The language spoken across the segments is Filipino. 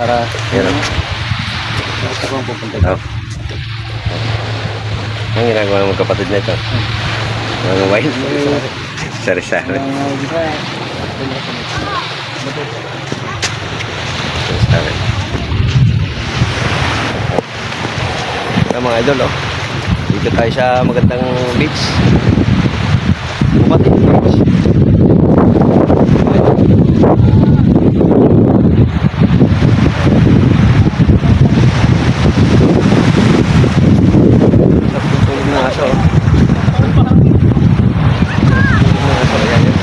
Para Yan o. Basta ko ang pupunta. Oh. Ang ginagawa ng magkapatid na ito. Mga wild. Sari-sari. Ba? Sari-sari. Ito mga idol oh. Dito tayo sa magandang beach. Bukati beach. Tulog ng aso. oh. Tulog ng aso. Ayan, yan.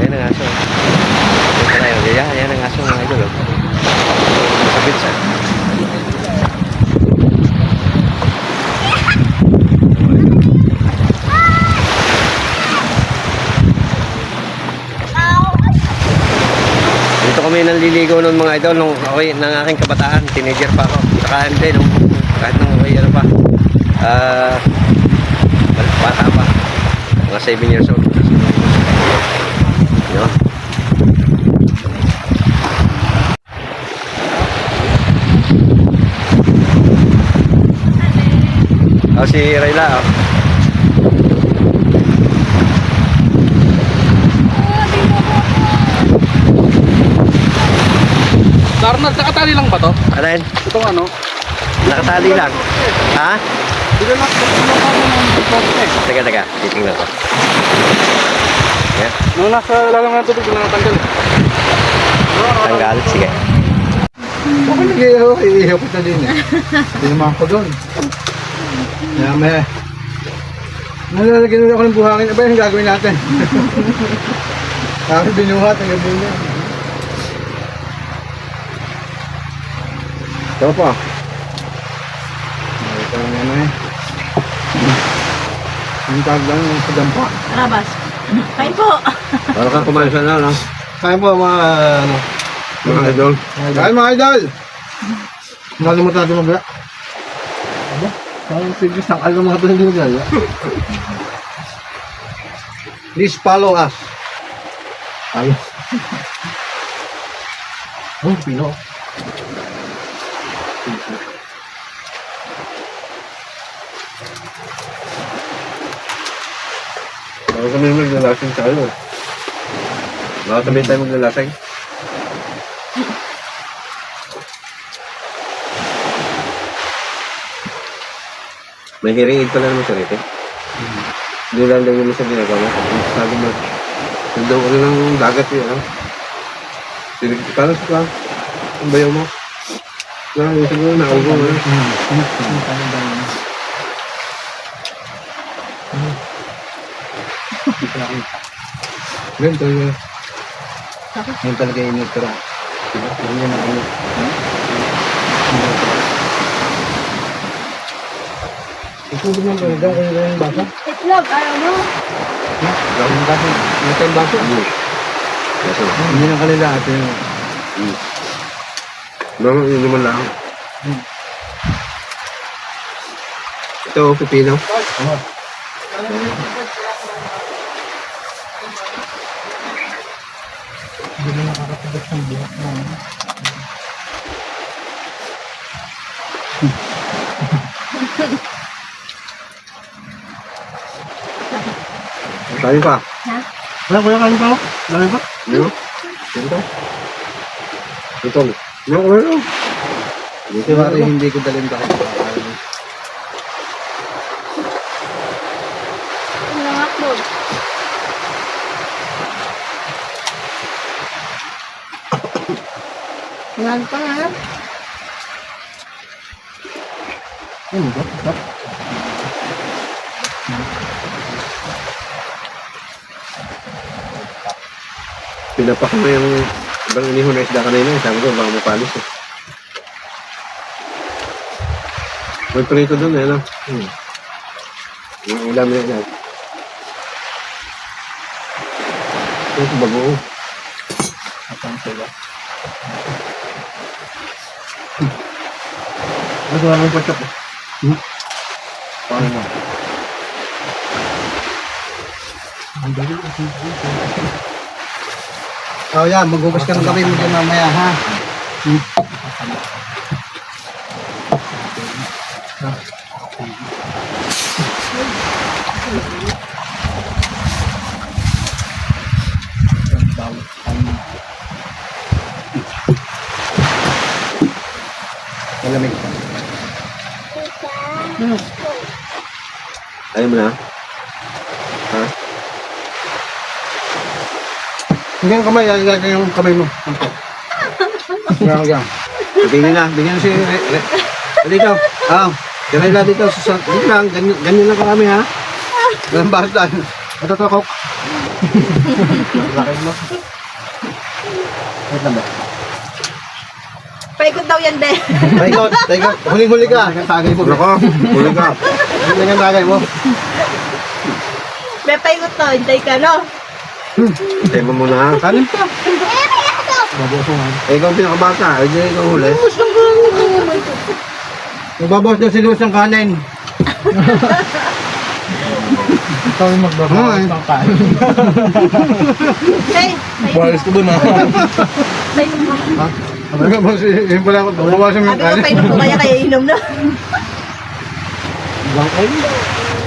Ayan ang aso. Ito na yun. Ayan, ayan ang aso mga idol. oh. Sa beach ah. Dito kami naliligo noon mga idol nung okay ng aking kabataan, teenager pa ako. Saka hindi nung kahit nung okay, ano pa. Ah, bata pa. Mga 7 years old. Yun. Oh, si Rayla. Oh. Darnag, nakatali lang ba to? Alin? Itong ano? Nakatali lang. Ha? Hindi na nakatali ng. Teka, teka. Titingnan ko. Yan. Nung nasa lalang ng tubig, nakatanggal. Tanggal. Sige. Okay, nag-iihaw. Iihaw kita din eh. Hindi naman ako doon. Kaya may... Nalalagyan ulit ako ng buhangin. Aba, yung gagawin natin. Tapos binuhat ang gabi niya. Ito pa. Ito ang ano eh. Yung tawag lang yung sa dampa. Rabas. Kain po. Para kang kumain sa ano, no? Kaya po mga ano. Mga idol. Kaya mga idol! Nakalimutan natin mag Aba, parang sigis ng alam mga ito hindi mag Please follow us. Ayun. Oh, pino. Baka kami maglalasing sa ano. Baka kami tayo maglalasing. May hearing aid pala naman sa rete. Hindi lang daw naman sa ginagawa. Sabi mo, nandun ka na ng dagat yun. Ano? Sinig, parang sa klang. Ang bayaw mo. Na, yung siguro naugo mo. Ganun talaga. Ganun talaga yung nutira. Diba? Ganun yung ano. Ito ang ganda kung yung baso. Itlog, ayaw mo. Ha? Yung baso. Yung tayong. Yes, Hindi na kanila ate yung Mga yun naman lang. Ito, pipino. Hindi na nakakatagot ng buhok mo. Tayo pa. Ha? Wala, wala kanin pa ako. Wala pa. Ano? Ito. Ano, ano? Ito pare, hindi ko dalhin ako. Walang hotdog. Yan pa nga. Ano ba? Ba? Pinapak mo yung ibang inihon na isda kanina. Sabi ko, baka mapalis eh. May prito doon eh, no? Hmm. Yung ulam niya dyan. Ito, bago. Atang sila. Ano wala mong pachok eh? Hmm? Paano mo? Ang dali. Oh, yan. Maghugas ka ng kape mo dyan mamaya, ha? Hmm. Malamig pa. Ayaw mo na? Hindi yung kamay, yan yan yung kamay mo. Yan, yan. Bigyan na, bigyan na si. Dito. Ah, Diray lang dito. Sa, dito lang, ganyan, ganyan lang kami ha. Ganun bakit tayo? Ito to, Kok. Laki mo. Wait lang ba? Paikot daw yan, be. Taikot, taikot. Huling-huli ka. Tagay mo. Ako, huli ka. Ang tagay mo. Be, paikot to. Hintay ka, no? Hintay mo muna ha. Kanin pa. Nga. Eh, ikaw pinakabata. Eh, ikaw huli. Magbabawas daw si Luz ng kanin. Ikaw yung magbabawas ng kanin. Hey, paikot. ko ba na? Paikot mo. Ha? Magbabawas, yun pala ako. Babawasan mo yung Sabi ko, kanin. paikot mo kaya kaya inom na. Ibang kain.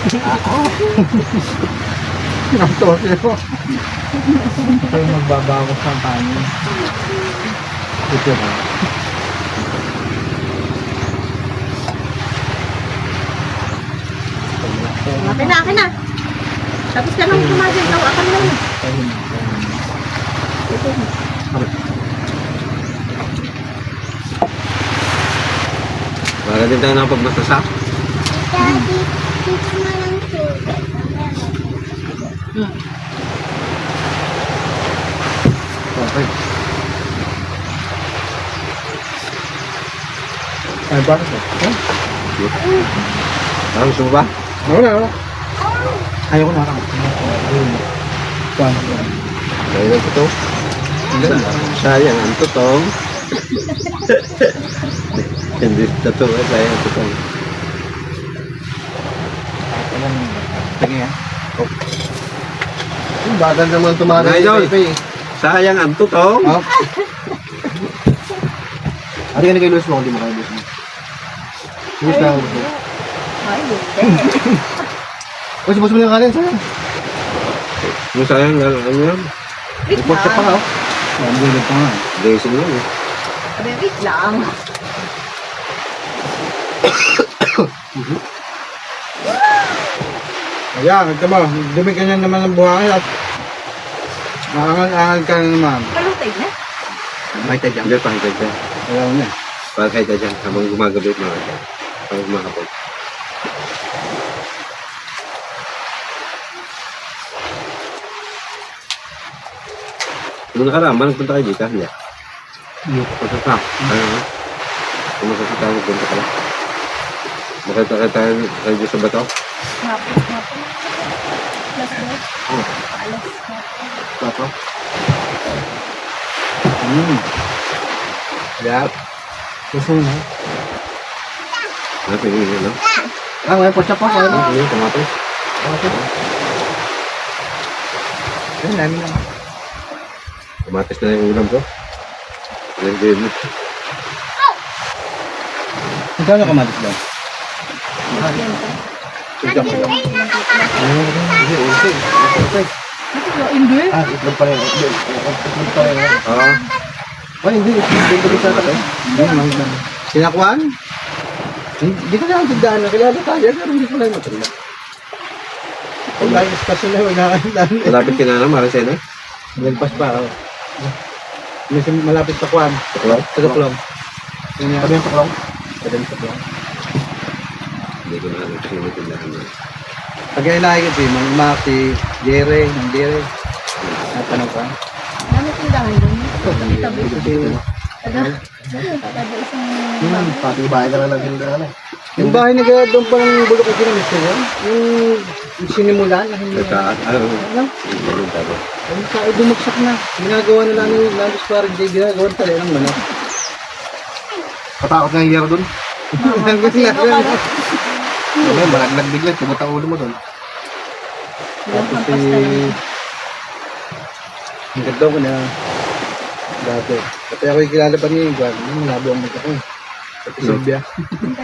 Ang siya. Ikaw yung magbabawas ng kanin. Ito ba? Akin na, akin na. Tapos ka nang kumagay. Ikaw, akan na yun. Para din tayo nakapagmasasa. Okay. Ay, bakit ba? Gusto mo ba? Wala, wala. Ayoko na lang. Paano ba? Dahil ito to. Sayang, ang totong. Hindi totoo, eh, sayang ang totong. Sige yan. Yung bata naman tumagal Pepe. Sayang ang totong. Oh. Ate ka na kay Luis mo, hindi mo kay Luis na, Luis mo. Ay, hindi. Si boss mo yung kanin, sayang. Yung sayang, ano ano yan? Wait Report ka pa, lang. oh. Gulit pa nga. Racing lang eh. Sabi, wait lang. Ayan, ito mo, dumi ka na naman ng buhangin at maangal-angal ka na naman. Palutay na. May tadyang. Hindi, pakitad dyan. Ayaw niya. Pakitad dyan habang gumagabi mga dyan. Habang gumagapag. Nung nakaraan ba nagpunta kayo dito? Hindi. Pagkaka. Ano nga? Kung masasya tayo nagpunta ka lang. Makita kayo tayo kayo dito sa bato? Hapon, hapon. Alas, hapon. Bato? Hmm. Yap. Gusto mo na? Ano pinili no? Ah, may potsa pa. Ano? Ano yung kamatis? Ayun, namin na. Kamatis na yung ulam ko. Yan din. Ikaw na kamatis pa. Hindi. Hindi. Ah, itlog pa rin. Hindi, itlog pa rin. Oo. Ay, hindi. Itlog pa rin. Hindi, naman lang. Sinakwan? Hindi ko na ang tindaan na kilala tayo, pero hindi ko lang matanda. Kung dahil espasyon na yun, nakakandaan. Malapit ka na lang, Maricena. Nagpas pa, oh. Sim- malapit sa kwan. Tuklaw? Sa tuklong. Sabi yung tuklong? Sabi yung tuklong. Hindi ko na alam kasi may tindahan na. Pag yung nakikita, si Mang Mac, si Jere, ng Jere. Natanong ka? Dami tindahan doon. Tabi. Kasi, Taga. Taga isang Hmm, Pati bahay ka lang ng tindahan eh. Yung bahay na gaya doon pa ng bulok at ginamit ko yun. Yung sinimulan na hindi Nagka, ano, Ano? tayo. Yung sa dumagsak na. Ginagawa na lang yung Landis para hindi ginagawa ng tali ng manok. Katakot nga yung yero dun. Nagkasila Ano ka na? Ano yun, malaglag bigla. Tubot ang ulo mo. Ilang Tapos si... na. Ang ganda ko na Dati. Pati ako yung kilala pa niya yung Juan. Yung malabo ang mata ko. Pati Sylvia. Ano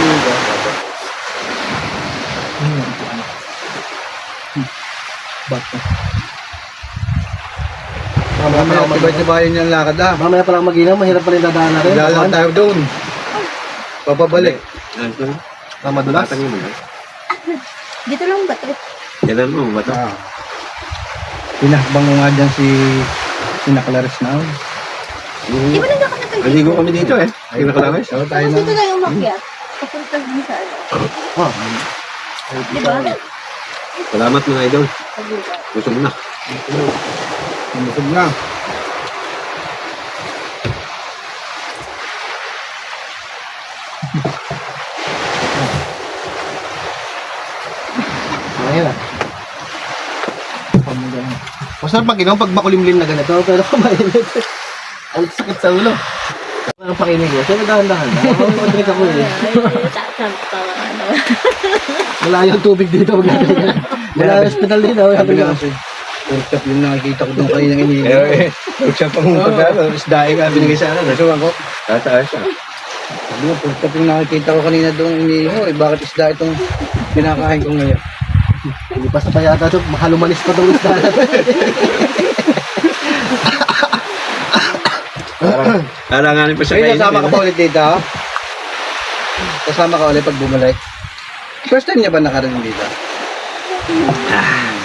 yung Juan? Dati. Bata. Mamaya pa lang mag- tibay-tibayan niya ang lakad ah. Mamaya pa lang mag-inaw, mahirap pa rin dadaan na rin. Lalang tayo doon. Papabalik. Ano mo na. Dito lang ba to? Kailan mo ba ito? Ah. Pinakbang ko nga dyan si si Nakalaris na. Di ba nandiyan ka na kayo? Naligo kami dito eh. Hindi nakalawis. Oo, tayo Tapos dito na. yung umakyat. Papunta din sa ano. Oh. Di ba? Salamat mga idol. Pag-iba. Busog na. Lumusog na. Ayun ah. Masarap pag inaw, pag makulimlim na ganito, pero mainit. Ang sakit sa ulo. Ang pakinig ko, siya nagdahan-dahan na. Ako mag-drink ako eh. Ano. Malayo ang tubig dito. Wag natin. Wala ang hospital dito. Sabi nga kasi, workshop yung nakikita ko doon kayo ng inihin. Eh, eh. Siya pang pagkano. Isdae ka. Binigay sa ano. Nasuwan ko. Tataas siya. Sabi nga, workshop yung nakikita ko kanina doon inihin mo. Eh, bakit isda itong pinakain ko ngayon? Hindi pa sa payata ito. Mahalumanis pa itong isda. Parang, alanganin pa siya Ay, kainin. kasama ka pa ulit dito? Kasama ka ulit pag bumalik? First time niya ba nakarating dito?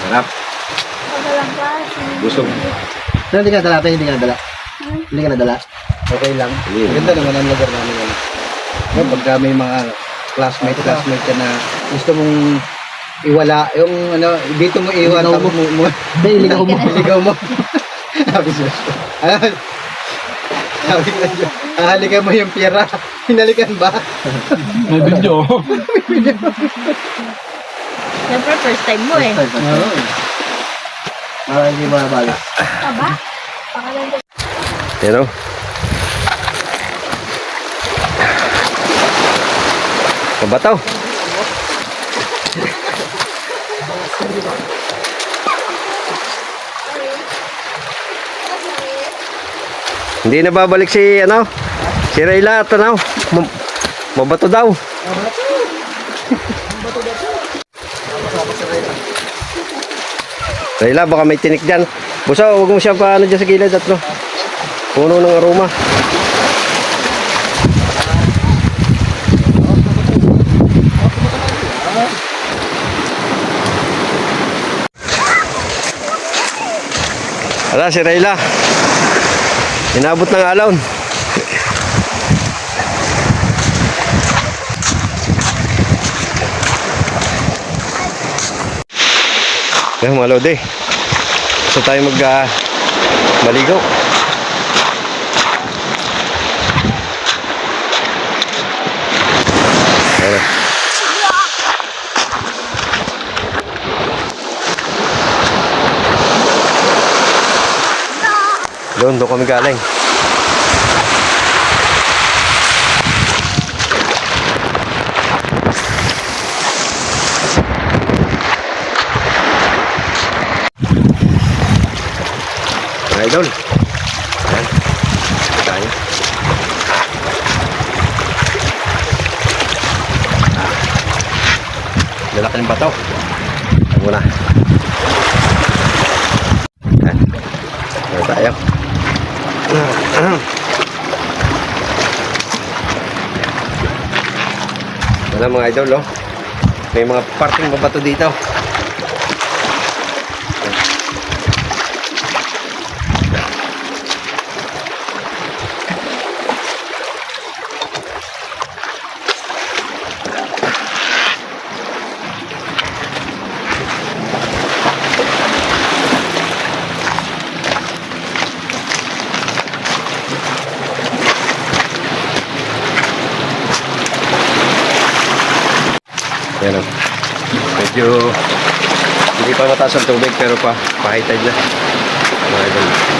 Sarap. Busog. Pero hindi ka nadala, tayo, hindi ka nadala. Hindi ka nadala. Okay lang. Hindi. Maganda naman ang lugar namin. Ano. No, pagka may mga classmate, classmate ka na gusto mong iwala, yung ano, dito mo iwan, Iligaw tapos mo, mo, Hindi, iligaw mo. iligaw mo. Sabi siya. Sabi hahalikan mo yung pira. Hinalikan ba? May video. Siyempre, first time mo eh. Oo. Para hindi mabala. Taba? Pakalan ko. Yan o. Kabataw. Hindi na babalik si ano? Si Rayla at ano? Mam- Mabato daw. Rayla, baka may tinik dyan. Busa, huwag mo siya paano dyan sa gilid at no? Puno ng aroma. Ala, si Rayla. Inabot ng alon. Yan, mga lode. Gusto tayo mag ah, maligaw. Doon, doon kami galing. Mga idol. Ayan. Tayo. Lalaki ng bato. Ayan muna. Ayan. Ayan tayo. Wala mga idol, oh. May mga parting mabato dito. Yan o. Medyo hindi pa mataas ang tubig pero pa pa-high tide na. Mga idol.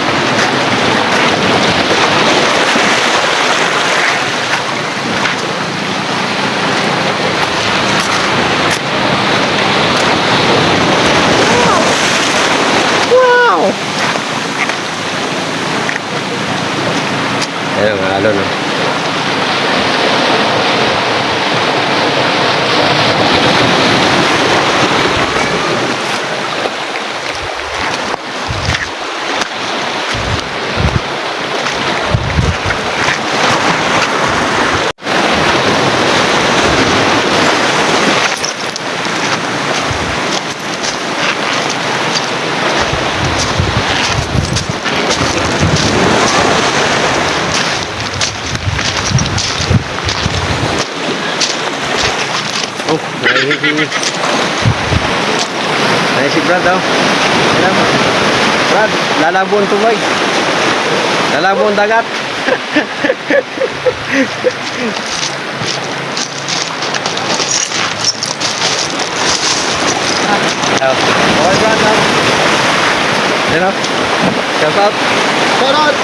Ayan si... Brad daw. Alam. Brad, lalabo ang tubig. Lalabo ang dagat. Oh, okay Brad daw. Yan o. Shout out. Sarot!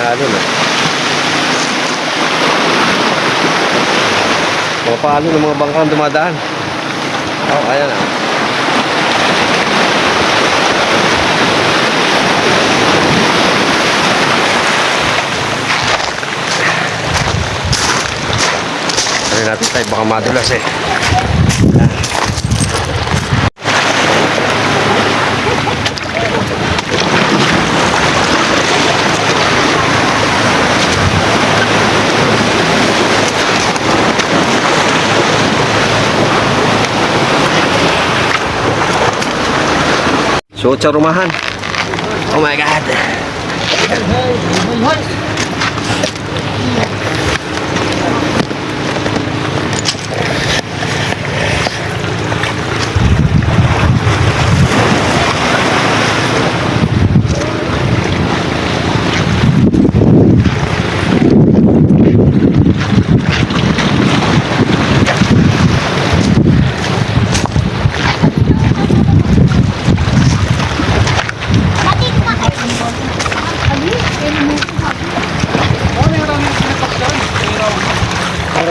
Ayan, ano na. Mga paano ng mga bangkang dumadaan. Oh, ayan ah. Ano natin tayo, baka madulas eh. Suot sa rumahan. Oh my God.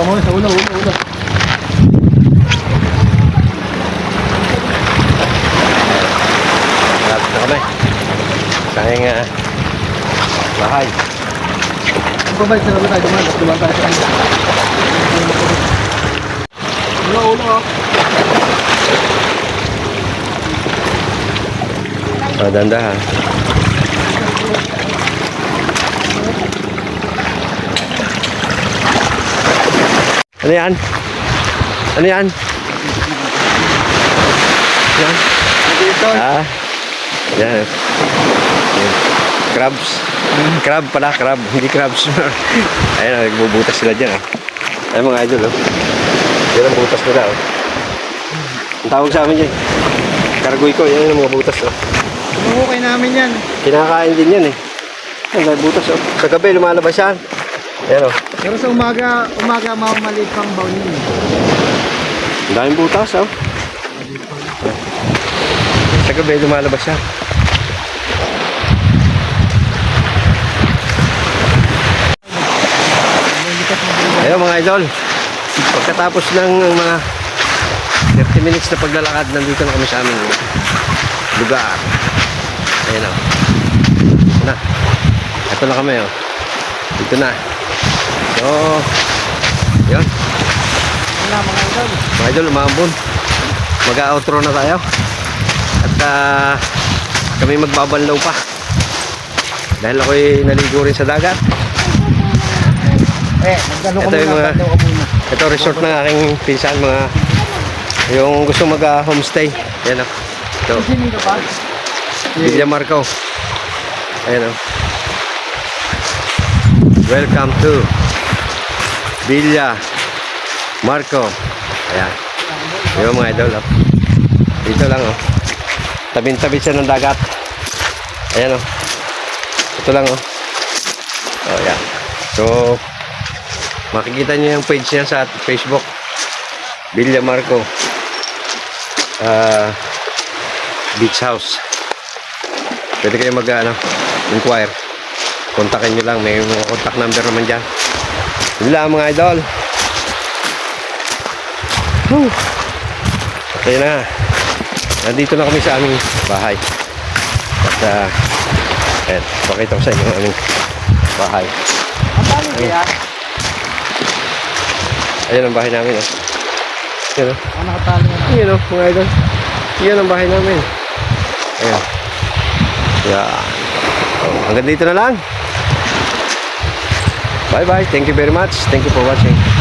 Mo, sa ulo, ulo, ulo. Malapit na kami. Sa aking ah, bahay. Pabalik sa naman tayo dumaan. Tapos dumaan tayo sa kanila. Ulo, ulo. oh. Oh, Ano yan? Ano yan? Yan? Ah, yan. Yan. Crabs. Crab pala, crab. Hindi crabs. Ayan, nagbubutas sila dyan. Ah. Ayan mga idol. Oh. Yan ang butas nila. Oh. Ang tawag sa amin dyan. Kargoy ko, yan ang mga butas. Oh. Pinukukay namin yan. Kinakain din yan eh. Ang butas oh. Sa gabi lumalabas yan. Ayan oh. Pero sa umaga, umaga mamaliit pang baon yun. Ang daming butas oh. Sa gabi lumalabas yan. Ayun mga idol. Pagkatapos ng mga 30 minutes na paglalakad, nandito na kami sa aming lugar. Ayan o. Ito na. Ito na kami o. Dito na. So, yun. Wala mga idol. Mga idol, umambon. Mag-outro na tayo. At ah, kami magbabanlaw pa. Dahil ako'y naligo rin sa dagat. Eh, Ito yung mga- daw ka muna. Ito resort ng aking pinsan mga yung gusto mag ah, homestay. Yan o. Ito. Villa Marco. Ayan o. Welcome to Villa Marco. Ayan. Yung mga idol. Oh. Dito lang oh. Tabing-tabi siya ng dagat. Ayan oh. Ito lang oh. Oh, yan. So, makikita niyo yung page niya sa Facebook. Villa Marco. Ah, Beach House. Pwede kayo mag ano, inquire. Kontakin nyo lang. May mga contact number naman dyan. Yun lang mga idol. Whew. Okay na. nandito na kami sa aming bahay. At, uh, ayan, pakita ko sa inyo ang aming bahay. Ayan. Ayan ang bahay namin. Oh. Yan, oh. Yan, oh, mga idol. Yan ang bahay namin. Ayan. Yan. Oh, hanggang dito na lang. Bye-bye. Thank you very much. Thank you for watching.